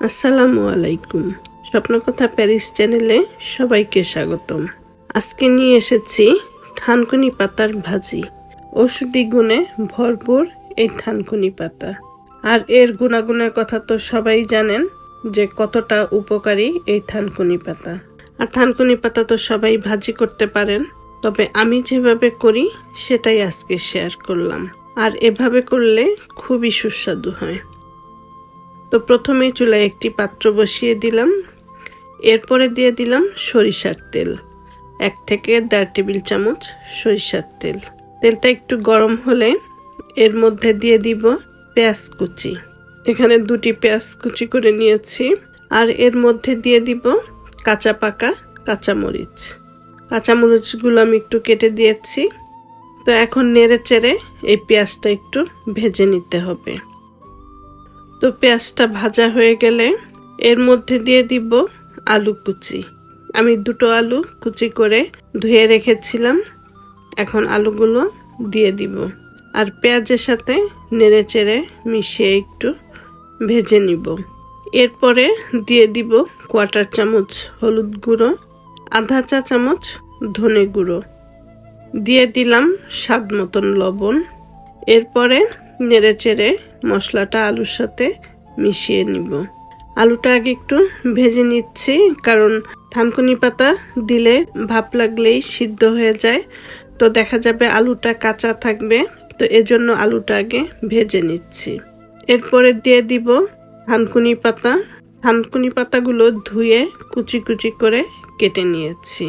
আসসালামু আলাইকুম। স্বপ্নকথা প্যারিস চ্যানেলে সবাইকে স্বাগতম। আজকে নিয়ে এসেছি থানকুনি পাতার ভাজি। ওষুধি গুণে ভরপুর এই থানকুনি পাতা। আর এর গুণাগুণের কথা তো সবাই জানেন যে কতটা উপকারী এই থানকুনি পাতা। আর থানকুনি পাতা তো সবাই ভাজি করতে পারেন। তবে আমি যেভাবে করি, সেটাই আজকে শেয়ার করলাম। আর এভাবে করলে খুবই সুস্বাদু হয়। তো প্রথমে চুলায় একটি পাত্র বসিয়ে দিলাম। এরপরে দিয়ে দিলাম সরিষার তেল, এক থেকে দেড় টেবিল চামচ সরিষার তেল। তেলটা একটু গরম হলে এর মধ্যে দিয়ে দিব পেঁয়াজ কুচি। এখানে দুটি পেঁয়াজ কুচি করে নিয়েছি, আর এর মধ্যে দিয়ে দিব কাঁচা পাকা কাঁচামরিচ। কাঁচামরিচগুলো আমি একটু কেটে দিয়েছি। তো এখন নেড়ে চেড়ে এই পেঁয়াজটা একটু ভেজে নিতে হবে। তো পেঁয়াজটা ভাজা হয়ে গেলে এর মধ্যে দিয়ে দিব আলু কুচি। আমি দুটো আলু কুচি করে ধুয়ে রেখেছিলাম। এখন আলুগুলো দিয়ে দিব। আর পেঁয়াজের সাথে নেড়ে চেড়ে মিশিয়ে একটু ভেজে নিব। এরপরে দিয়ে দিব কোয়াটার চামচ হলুদ গুঁড়ো, আধা চা চামচ ধনে গুঁড়ো। দিয়ে দিলাম স্বাদ মতন লবণ। এরপরে নেড়ে চেড়ে মশলাটা আলুর সাথে মিশিয়ে নিব। আলুটা আগে একটু ভেজে নিচ্ছি, কারণ থানকুনি পাতা দিলে ভাপ লাগলেই সিদ্ধ হয়ে যায়। তো দেখা যাবে আলুটা কাঁচা থাকবে, তো এজন্য আলুটা আগে ভেজে নিচ্ছি। এরপরে দিয়ে দিব থানকুনি পাতা। থানকুনি পাতাগুলো ধুয়ে কুচি কুচি করে কেটে নিয়েছি,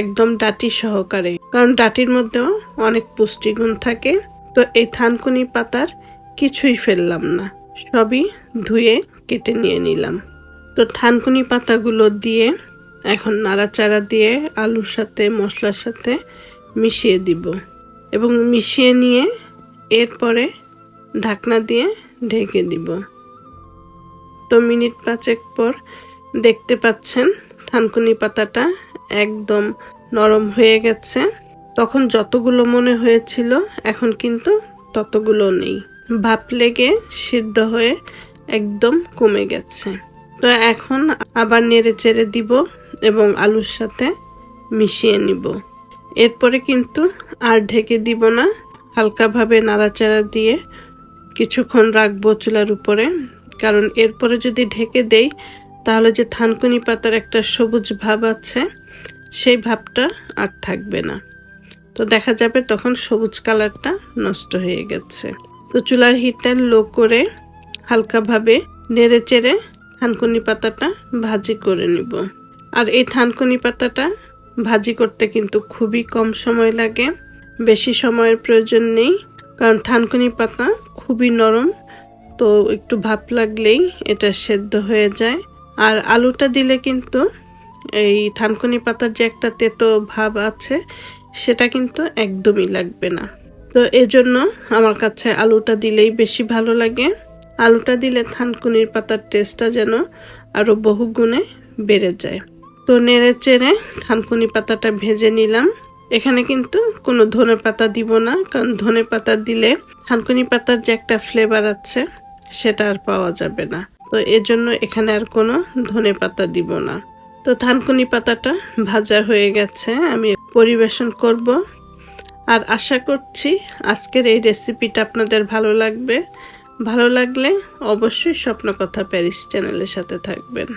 একদম ডাটি সহকারে, কারণ ডাটির মধ্যেও অনেক পুষ্টিগুণ থাকে। তো এই থানকুনি পাতার কিছুই ফেললাম না। সবই ধুয়ে কেটে নিয়ে নিলাম। তো থানকুনি পাতাগুলো দিয়ে এখন নাড়াচাড়া দিয়ে আলুর সাথে, মশলার সাথে মিশিয়ে দিব এবং মিশিয়ে নিয়ে এরপরে ঢাকনা দিয়ে ঢেকে দিব। তো মিনিট পাঁচেক পর দেখতে পাচ্ছেন থানকুনি পাতাটা একদম নরম হয়ে গেছে। তখন যতগুলো মনে হয়েছিল, এখন কিন্তু ততগুলো নেই। ভাপ লেগে সিদ্ধ হয়ে একদম কমে গেছে। তো এখন আবার নেড়ে চেড়ে দিব এবং আলুর সাথে মিশিয়ে নিব। এরপরে কিন্তু আর ঢেকে দিব না। হালকাভাবে নাড়াচাড়া দিয়ে কিছুক্ষণ রাখব চুলার উপরে। কারণ এরপরে যদি ঢেকে দেই, তাহলে যে থানকুনি পাতার একটা সবুজ ভাব আছে, সেই ভাবটা আর থাকবে না। তো দেখা যাবে তখন সবুজ কালারটা নষ্ট হয়ে গেছে। তো চুলার হিটটা লো করে হালকাভাবে নেড়ে চেড়ে থানকুনি পাতাটা ভাজি করে নিব। আর এই থানকুনি পাতাটা ভাজি করতে কিন্তু খুবই কম সময় লাগে, বেশি সময়ের প্রয়োজন নেই, কারণ থানকুনি পাতা খুবই নরম, তো একটু ভাপ লাগলেই এটা সেদ্ধ হয়ে যায়। আর আলুটা দিলে কিন্তু এই থানকুনি পাতার যে একটা তেতো ভাব আছে সেটা কিন্তু একদমই লাগবে না। তো এজন্য আমার কাছে আলুটা দিলেই বেশি ভালো লাগে। আলুটা দিলে থানকুনির পাতার টেস্টটা যেন আরও বহু গুণে বেড়ে যায়। তো নেড়ে চেড়ে থানকুনি পাতাটা ভেজে নিলাম। এখানে কিন্তু কোনো ধনে পাতা দিব না, কারণ ধনে পাতা দিলে থানকুনি পাতার যে একটা ফ্লেভার আছে, সেটা আর পাওয়া যাবে না। তো এজন্য এখানে আর কোনো ধনে পাতা দিব না। তো থানকুনি পাতাটা ভাজা হয়ে গেছে, আমি পরিবেশন করব। আর আশা করছি আজকের এই রেসিপিটা আপনাদের ভালো লাগবে। ভালো লাগলে অবশ্যই স্বপ্নকথা প্যারিস চ্যানেলের সাথে থাকবেন।